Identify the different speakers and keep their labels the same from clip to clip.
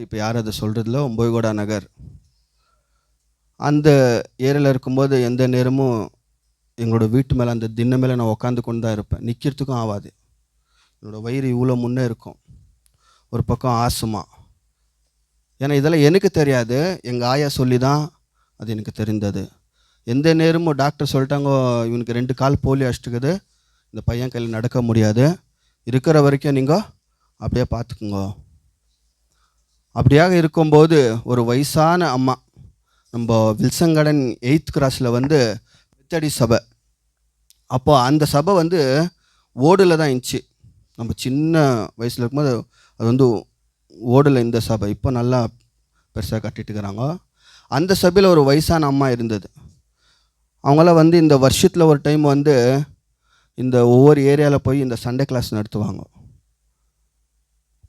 Speaker 1: இப்போ யார் அதை சொல்கிறதில்ல ஒம்போய்கோடா நகர். அந்த ஏரியாவில் இருக்கும்போது எந்த நேரமும் எங்களோட வீட்டு மேலே அந்த தின்ன மேலே நான் உட்காந்து கொண்டு தான் இருப்பேன். நிற்கிறதுக்கும் ஆகாது என்னோட வயிறு இவ்வளோ முன்னே இருக்கும். ஒரு பக்கம் ஆசுமா. ஏன்னா இதெல்லாம் எனக்கு தெரியாது. எங்கள் ஆயா சொல்லி தான் அது எனக்கு தெரிந்தது. எந்த நேரமும் டாக்டர் சொல்லிட்டாங்க இவனுக்கு ரெண்டு கால் போலி அடிச்சுக்குது. இந்த பையன் கையில் நடக்க முடியாது. இருக்கிற வரைக்கும் நீங்கள் அப்படியே பார்த்துக்குங்க. அப்படியாக இருக்கும்போது ஒரு வயசான அம்மா நம்ம வில்சங்கடன் எயித் கிராஸில் வந்து மெத்தடி சபை. அப்போ அந்த சபை வந்து ஓடில் தான் இருந்துச்சு. நம்ம சின்ன வயசில் இருக்கும்போது அது வந்து ஓடில் இந்த சபை. இப்போ நல்லா பெருசாக கட்டிட்டு இருக்கிறாங்க. அந்த சபையில் ஒரு வயசான அம்மா இருந்தது. அவங்களாம் வந்து இந்த வருஷத்தில் ஒரு டைம் வந்து இந்த ஒவ்வொரு ஏரியாவில் போய் இந்த சண்டே கிளாஸ் நடத்துவாங்க.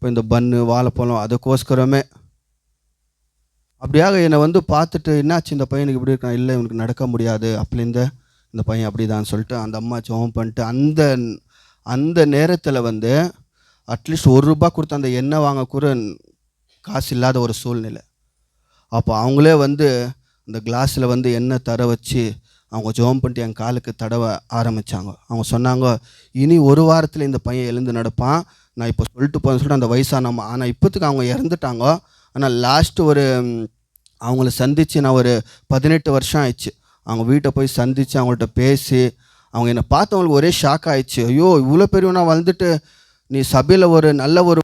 Speaker 1: இப்போ இந்த பன்னு வாழைப்பழம் அதுக்கோஸ்கரமே. அப்படியாக என்னை வந்து பார்த்துட்டு என்னாச்சு இந்த பையனுக்கு இப்படி இருக்கான்? இல்லை இவனுக்கு நடக்க முடியாது. அப்படிந்த இந்த பையன் அப்படி தான் சொல்லிட்டு அந்த அம்மா ஜெபம் பண்ணிட்டு அந்த அந்த நேரத்தில் வந்து அட்லீஸ்ட் ஒரு ரூபா கொடுத்து அந்த எண்ணெய் வாங்க கூட காசு இல்லாத ஒரு சூழ்நிலை. அப்போ அவங்களே வந்து அந்த கிளாஸில் வந்து எண்ணெய் தர வச்சு அவங்க ஜெபம் பண்ணிட்டு என் காலுக்கு தடவ ஆரம்பித்தாங்க அவங்க சொன்னாங்க இனி ஒரு வாரத்தில் இந்த பையன் எழுந்து நடப்பான். நான் இப்போ சொல்லிட்டு போகிறேன் சொல்லிட்டு அந்த வயசானம்மா ஆனால் இப்போத்துக்கு அவங்க இறந்துட்டாங்க. ஆனால் லாஸ்ட்டு ஒரு அவங்கள சந்தித்து நான் ஒரு பதினெட்டு வருஷம் ஆயிடுச்சு. அவங்க வீட்டை போய் சந்தித்து அவங்கள்ட்ட பேசி அவங்க என்னை பார்த்தவங்களுக்கு ஒரே ஷாக் ஆயிடுச்சு. ஐயோ இவ்வளோ பெரியவனா வந்துட்டு நீ சபையில் ஒரு நல்ல ஒரு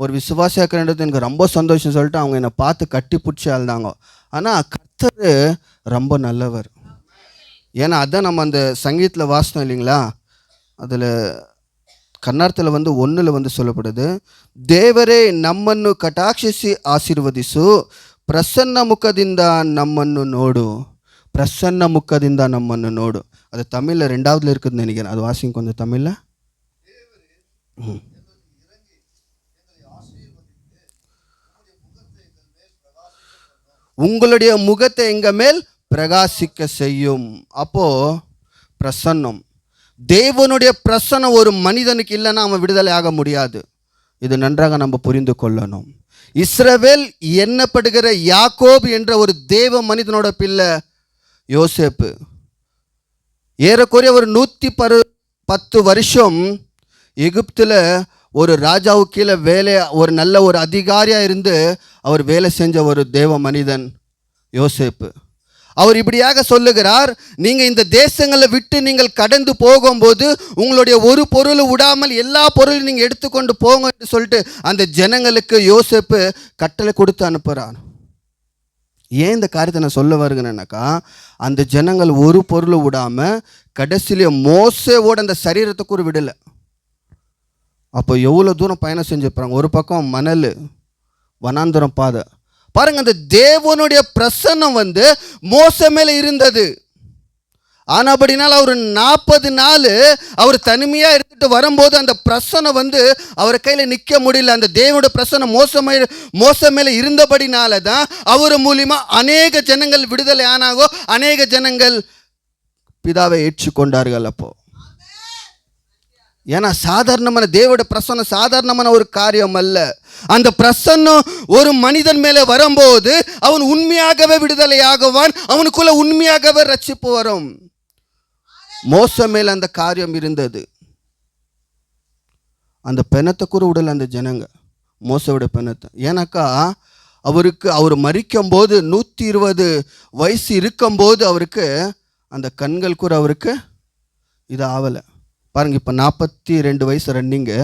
Speaker 1: ஒரு விசுவாசியாக இருக்கிறது எனக்கு ரொம்ப சந்தோஷம் சொல்லிட்டு அவங்க என்னை பார்த்து கட்டி பிடிச்சி அழுதாங்க ஆனால் கர்த்தர் ரொம்ப நல்லவர். ஏன்னா அதான் நம்ம அந்த சங்கீதத்தில் வாசனம் இல்லைங்களா? அதில் ಕನ್ನಡದಲ್ಲಿ ಒಂದು ಒನ್ನುಲ ಒಂದು சொல்லப்படுது ದೇವರೇ ನಮ್ಮನ್ನು ಕಟಾಕ್ಷಿಸಿ ಆಶೀರ್ವದಿಸು ಪ್ರಸನ್ನ ಮುಖದಿಂದ ನಮ್ಮನ್ನು ನೋಡು ಪ್ರಸನ್ನ ಮುಖದಿಂದ ನಮ್ಮನ್ನು ನೋಡು அது தமிழில் ரெண்டாவதுல இருக்குதுன்னு நினைக்கிறேன் அது வாசிங்க கொஞ்சம் தமிழில் ம் உங்களுடைய முகத்தை எங்க மேல் பிரகாசிக்க செய்யும் அப்போ பிரசன்னம் தேவனுடைய பிரசன்னம் ஒரு மனிதனுக்கு இல்லைன்னா அவன் விடுதலை ஆக முடியாது. இது நன்றாக நம்ம புரிந்து கொள்ளணும். இஸ்ரவேல் எண்ணப்படுகிற யாக்கோப் என்ற ஒரு தேவ மனிதனோட பிள்ளை யோசேப்பு. ஏறக்குறைய ஒரு நூற்றி பரு பத்து வருஷம் எகிப்தில் ஒரு ராஜாவுக்கு கீழே வேலை ஒரு நல்ல ஒரு அதிகாரியாக இருந்து அவர் வேலை செஞ்ச ஒரு தேவ மனிதன் யோசேப்பு. அவர் இப்படியாக சொல்லுகிறார் நீங்கள் இந்த தேசங்களை விட்டு நீங்கள் கடந்து போகும்போது உங்களுடைய ஒரு பொருள் விடாமல் எல்லா பொருளும் நீங்கள் எடுத்துக்கொண்டு போங்கன்னு சொல்லிட்டு அந்த ஜனங்களுக்கு யோசிப்பு கட்டளை கொடுத்து அனுப்புகிறான் ஏன் இந்த காரியத்தை நான் சொல்ல வருகிறேன்னாக்கா அந்த ஜனங்கள் ஒரு பொருள் விடாமல் கடைசியிலே மோசவோட அந்த சரீரத்துக்கு ஒரு விடலை. அப்போ எவ்வளோ தூரம் பயணம் செஞ்சுருப்பாங்க? ஒரு பக்கம் மணல் வனாந்தரம் பாதை. பாருங்க அந்த தேவனுடைய பிரசன்னம் வந்து மோச மேலே இருந்தது. ஆனபடினால் அவர் நாற்பது நாள் அவர் தனிமையாக இருந்துட்டு வரும்போது அந்த பிரசனை வந்து அவர் கையில் நிற்க முடியல. அந்த தேவனுடைய பிரசனை மோசமே மோச மேலே இருந்தபடினால தான் அவர் மூலியமாக அநேக ஜனங்கள் விடுதலை ஆனாகோ அநேக ஜனங்கள் பிதாவை ஏற்றுக்கொண்டார்கள் அப்போது ஏன்னா சாதாரணமான தேவோட பிரசன்னம் சாதாரணமான ஒரு காரியம் அல்ல அந்த பிரசன்னம் ஒரு மனிதன் மேலே வரும்போது அவன் உண்மையாகவே விடுதலையாகவான் அவனுக்குள்ள உண்மையாகவே ரட்சிப்பு வரும். மோச மேல அந்த காரியம் இருந்தது. அந்த பெணத்தை கூட விடல அந்த ஜனங்க மோசவோட பெணத்தை ஏன்னாக்கா அவருக்கு அவர் மறிக்கும் போது நூற்றி இருபது வயசு இருக்கும்போது அவருக்கு அந்த கண்கள் கூட அவருக்கு இது ஆகலை பாருங்கள் இப்போ நாற்பத்தி ரெண்டு வயசு ரன்னிங்கு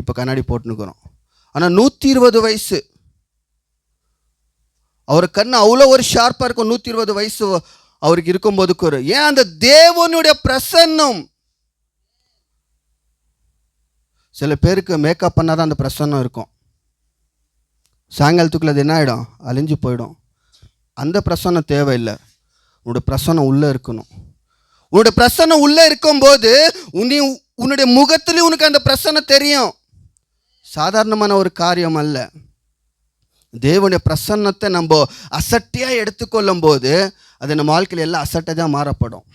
Speaker 1: இப்போ கண்ணாடி போட்டுனுக்குறோம் ஆனால் நூற்றி இருபது வயசு. அவர் கண் அவ்வளோ ஒரு ஷார்ப்பாக இருக்கும் நூற்றி இருபது வயசு அவருக்கு இருக்கும்போது ஒரு. ஏன் அந்த தேவனுடைய பிரசன்னம்? சில பேருக்கு மேக்கப் பண்ணால் தான் அந்த பிரசன்னம் இருக்கும். சாயங்காலத்துக்குள்ள அது என்ன ஆகிடும் அழிஞ்சு போயிடும். அந்த பிரசன்னம் தேவையில்லை. உன்னோட பிரசன்னம் உள்ளே இருக்கணும். உன்னோட பிரசன்னம் உள்ளே இருக்கும்போது உன்னை உன்னுடைய முகத்துலேயும் உனக்கு அந்த பிரசன்னம் தெரியும். சாதாரணமான ஒரு காரியம் அல்ல. தேவனுடைய பிரசன்னத்தை நம்ம அசட்டியாக எடுத்துக்கொள்ளும் போது அது நம்ம வாழ்க்கையில் எல்லாம் அசட்டை தான் மாறப்படும்.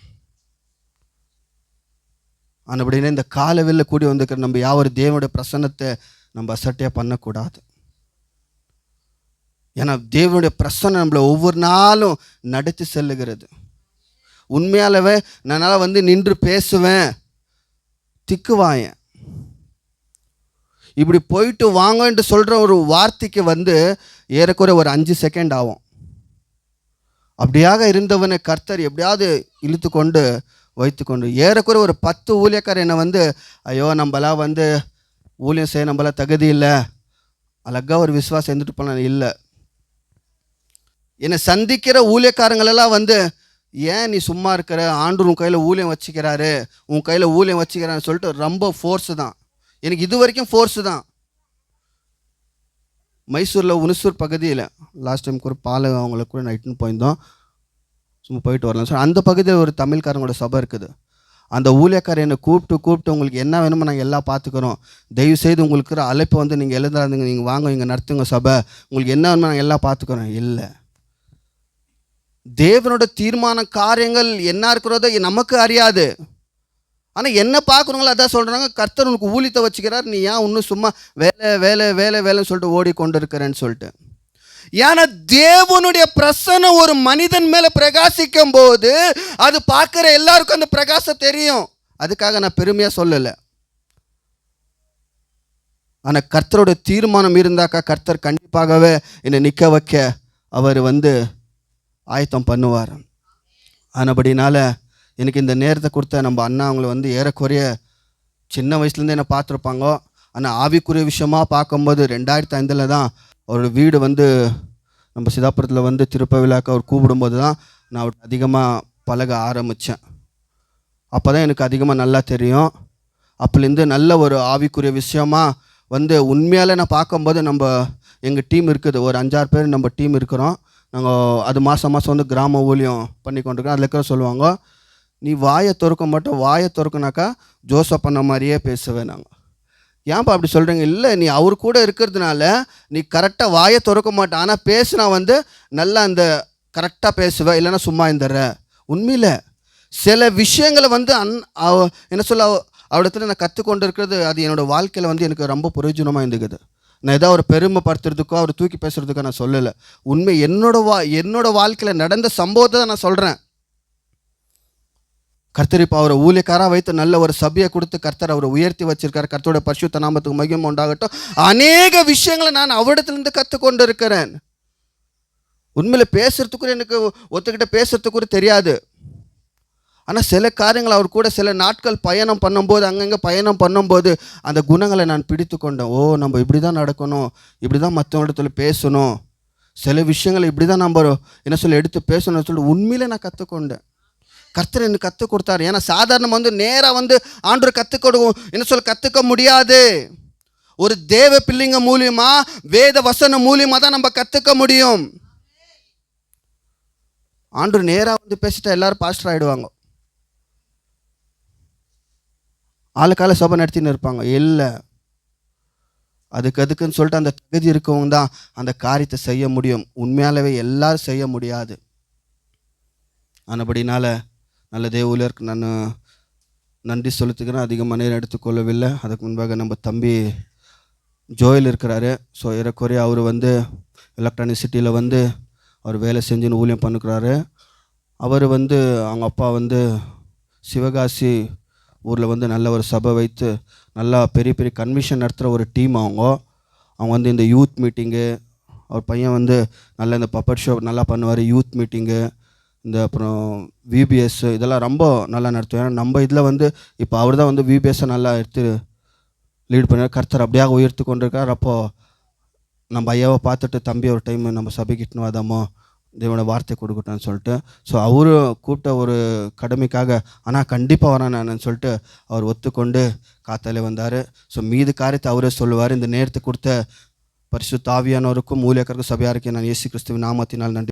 Speaker 1: அப்படின்னா இந்த காலவெல்ல கூடி வந்துக்கிற நம்ம யாவரும் தேவனுடைய பிரசன்னத்தை நம்ம அசட்டையாக பண்ணக்கூடாது. ஏன்னா தேவனுடைய பிரசன்னம் நம்மளை ஒவ்வொரு நாளும் நடத்தி செல்லுகிறது. உண்மையாலவே நான் வந்து நின்று பேசுவேன். திக்குவாயன். இப்படி போயிட்டு வாங்கன்ட்டு சொல்கிற ஒரு வார்த்தைக்கு வந்து ஏறக்குறைய ஒரு அஞ்சு செகண்ட் ஆகும். அப்படியாக இருந்தவனை கர்த்தர் எப்படியாவது இழுத்து கொண்டு வைத்து கொண்டு ஏறக்குறைய ஒரு பத்து ஊழியக்காரர் என்னை வந்து ஐயோ நம்மளாம் வந்து ஊழியம் செய்ய நம்மளாம் தகுதி இல்லை. அழகா ஒரு விசுவாசம் இருந்துட்டு போன இல்லை. என்னை சந்திக்கிற ஊழியக்காரங்களெல்லாம் வந்து ஏன் நீ சும்மா இருக்கிற? ஆண்டு உன் கையில் ஊழியம் வச்சுக்கிறாரு. உன் கையில் ஊழியம் வச்சுக்கிறான்னு சொல்லிட்டு ரொம்ப ஃபோர்ஸு தான். எனக்கு இது வரைக்கும் ஃபோர்ஸு தான். மைசூரில் உனுசூர் பகுதியில் லாஸ்ட் டைம் கூட பாலை அவங்கள கூட நைட்டுன்னு போயிருந்தோம். சும்மா போயிட்டு வரலாம். ஸோ அந்த பகுதியில் ஒரு தமிழ்காரங்களோட சபை இருக்குது. அந்த ஊழியக்காரர் என்னை கூப்பிட்டு கூப்பிட்டு உங்களுக்கு என்ன வேணுமோ நாங்கள் எல்லாம் பார்த்துக்குறோம். தயவு செய்து உங்களுக்கு இருக்கிற அழைப்பு வந்து நீங்கள் எழுந்தாருங்க நீங்கள் வாங்க இங்கே நடத்துங்க சபை. உங்களுக்கு என்ன வேணுமோ நாங்கள் எல்லாம் பார்த்துக்குறோம். இல்லை. தேவனோட தீர்மான காரியங்கள் என்ன இருக்கிறதோ நமக்கு அறியாது. ஆனால் என்ன பார்க்குறவங்களோ அதான் சொல்கிறாங்க கர்த்தர் உனக்கு ஊழியத்தை வச்சுக்கிறார். நீ ஏன் இன்னும் சும்மா வேலை வேலை வேலை வேலைன்னு சொல்லிட்டு ஓடிக்கொண்டு இருக்கிறேன்னு சொல்லிட்டு. ஏன்னா தேவனுடைய பிரசனை ஒரு மனிதன் மேலே பிரகாசிக்கும் போது அது பார்க்குற எல்லாருக்கும் அந்த பிரகாசம் தெரியும். அதுக்காக நான் பெருமையாக சொல்லலை. ஆனால் கர்த்தரோட தீர்மானம் இருந்தாக்கா கர்த்தர் கண்டிப்பாகவே என்னை நிற்க வைக்க அவர் வந்து ஆயத்தம் பண்ணுவார். ஆனபடினால எனக்கு இந்த நேரத்தை கொடுத்த நம்ம அண்ணா அவங்கள வந்து ஏறக்குறைய சின்ன வயசுலேருந்து என்ன பார்த்துருப்பாங்க. ஆனால் ஆவிக்குரிய விஷயமா பார்க்கும்போது ரெண்டாயிரத்தி ஐந்தில் தான் அவரோட வீடு வந்து நம்ம சிதாபுரத்தில் வந்து திருப்ப விழாக்கு அவர் கூப்பிடும்போது தான் நான் அவர் அதிகமாக பழக ஆரம்பித்தேன் அப்போ தான் எனக்கு அதிகமாக நல்லா தெரியும். அப்போலேருந்து நல்ல ஒரு ஆவிக்குரிய விஷயமாக வந்து உண்மையால் நான் பார்க்கும்போது நம்ம எங்கள் டீம் இருக்குது. ஒரு அஞ்சாறு பேர் நம்ம டீம் இருக்கிறோம். நாங்கள் அது மாதம் மாதம் வந்து கிராம ஊழியம் பண்ணி கொண்டிருக்கோம் அதில் இருக்கிற சொல்லுவாங்க நீ வாயை திறக்க மாட்டோம் வாயை திறக்குனாக்கா ஜோசப் பண்ண மாதிரியே பேசுவேன் நாங்கள் ஏன்ப்பா அப்படி சொல்கிறீங்க இல்லை நீ அவர் கூட இருக்கிறதுனால நீ கரெக்டாக வாயை திறக்க மாட்டேன். ஆனால் பேசுனா வந்து நல்லா அந்த கரெக்டாக பேசுவேன் இல்லைன்னா சும்மா இருந்துடுற. உண்மையில். சில விஷயங்களை வந்து அன் அவ என்ன சொல்ல அவ- நான் கற்றுக்கொண்டு இருக்கிறது அது என்னோடய வாழ்க்கையில் வந்து எனக்கு ரொம்ப பிரயோஜனமாக இருந்துக்குது. நான் ஏதோ அவர் பெருமைப்படுத்துறதுக்கோ அவர் தூக்கி பேசுகிறதுக்கோ நான் சொல்லலை. உண்மை என்னோட வா என்னோட வாழ்க்கையில் நடந்த சம்பவத்தை தான் நான் சொல்கிறேன் கர்த்தர் இப்போ அவரை ஊழியக்காராக வைத்து நல்ல ஒரு சபையை கொடுத்து கர்த்தர் அவரை உயர்த்தி வச்சிருக்கார். கர்த்தரோட பரிசுத்த நாமத்துக்கு மகிமை உண்டாகட்டும். அநேக விஷயங்களை நான் அவரிடத்துலேருந்து கற்றுக்கொண்டு இருக்கிறேன் உண்மையில் பேசுறதுக்கு எனக்கு ஒத்துக்கிட்ட பேசுறதுக்கு தெரியாது. ஆனால் சில காரியங்கள் அவர் கூட சில நாட்கள் பயணம் பண்ணும்போது அங்கங்கே பயணம் பண்ணும்போது அந்த குணங்களை நான் பிடித்து கொண்டேன். ஓ நம்ம இப்படி தான் நடக்கணும். இப்படி தான் மற்றவங்களிடத்துல பேசணும். சில விஷயங்களை இப்படி தான் நம்ம என்ன சொல்லி எடுத்து பேசணும்னு சொல்லி உண்மையிலே நான் கற்றுக்கொண்டேன் கர்த்தர் எனக்கு கற்றுக் கொடுத்தாரு. ஏன்னா சாதாரணம் வந்து நேராக வந்து ஆண்டு கற்றுக் கொடுக்கும் என்ன சொல்ல கற்றுக்க முடியாது. ஒரு தேவ பிள்ளைங்க மூலியமா வேத வசனம் மூலியமாக தான் நம்ம கற்றுக்க முடியும். ஆண்டு நேராக வந்து பேசிட்டா எல்லாரும் பாஸ்டர் ஆகிடுவாங்க ஆளுக்கால சபை நடத்தின்னு இருப்பாங்க. இல்லை. அதுக்கு அதுக்குன்னு சொல்லிட்டு அந்த தகுதி இருக்கவங்க தான் அந்த காரியத்தை செய்ய முடியும். உண்மையாலவே எல்லாரும் செய்ய முடியாது. ஆனபடினால நல்ல தேவ நான் நன்றி செலுத்துக்கிறேன் அதிகமாக நேரம் எடுத்துக்கொள்ளவில்லை. அதுக்கு முன்பாக நம்ம தம்பி ஜோயில் இருக்கிறாரு. ஸோ ஏறக்குறைய அவர் வந்து எலக்ட்ரானிக் சிட்டியில் வந்து அவர் வேலை செஞ்சுன்னு ஊழியம் பண்ணுக்கிறாரு அவர் வந்து அவங்க அப்பா வந்து சிவகாசி ஊரில் வந்து நல்ல ஒரு சபை வைத்து நல்லா பெரிய பெரிய கன்வென்ஷன் நடத்துகிற ஒரு டீம் அவங்க. அவங்க வந்து இந்த யூத் மீட்டிங்கு அவர் பையன் வந்து நல்லா இந்த பப்பட் ஷோ நல்லா பண்ணுவார் யூத் மீட்டிங்கு இந்த அப்புறம் விபிஎஸ் இதெல்லாம் ரொம்ப நல்லா நடத்துவோம் ஏன்னா நம்ம இதில் வந்து இப்போ அவர் தான் வந்து விபிஎஸ்ஸை நல்லா எடுத்து லீட் பண்ணார். கர்த்தர் அப்படியாக உயர்த்து கொண்டிருக்கார். அப்போது நம்ம ஐயாவை பார்த்துட்டு தம்பி ஒரு டைம் நம்ம சபைக்கு இட்டுன்னு வாதாமோ தேவனோட வார்த்தை கொடுக்கட்டும்னு சொல்லிட்டு ஸோ அவரும் கூப்பிட்ட ஒரு கடமைக்காக ஆனால் கண்டிப்பாக வரேன் நான் சொல்லிட்டு அவர் ஒத்துக்கொண்டு காத்தாலே வந்தார். ஸோ மீது காரியத்தை அவரே சொல்லுவார். இந்த நேரத்தை கொடுத்த பரிசு தாவியானவருக்கும் ஊழியக்கருக்கும் சபையாருக்கும் நான் இயேசு கிறிஸ்துவின் நாமத்தினால் நன்றி.